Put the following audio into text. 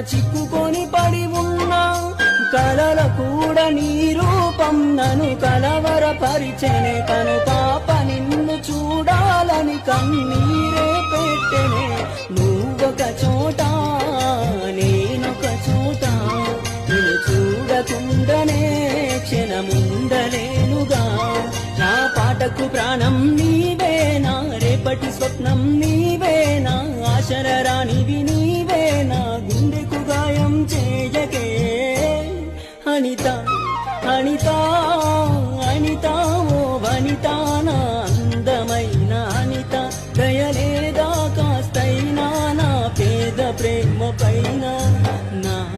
చిక్కుకొని పడి ఉన్నా కలల కూడా నీ రూపం నన్ను కలవరపరిచెనే. కను పాప నిన్ను చూడాలని కన్నీరే పెట్టెనే. నువ్వొక చోట నేనొక చోట. నిన్ను చూడకుండానే క్షణముండలేనుగా. నా పాటకు ప్రాణం నీవేనా రేపటి స్వప్నం నీవేనా నా చేయకే అనిత అనిత అనిత ఓ వనిత నా అందమైన అనిత. దయలేదా కాస్తైనా నా పేద ప్రేమ పైన నా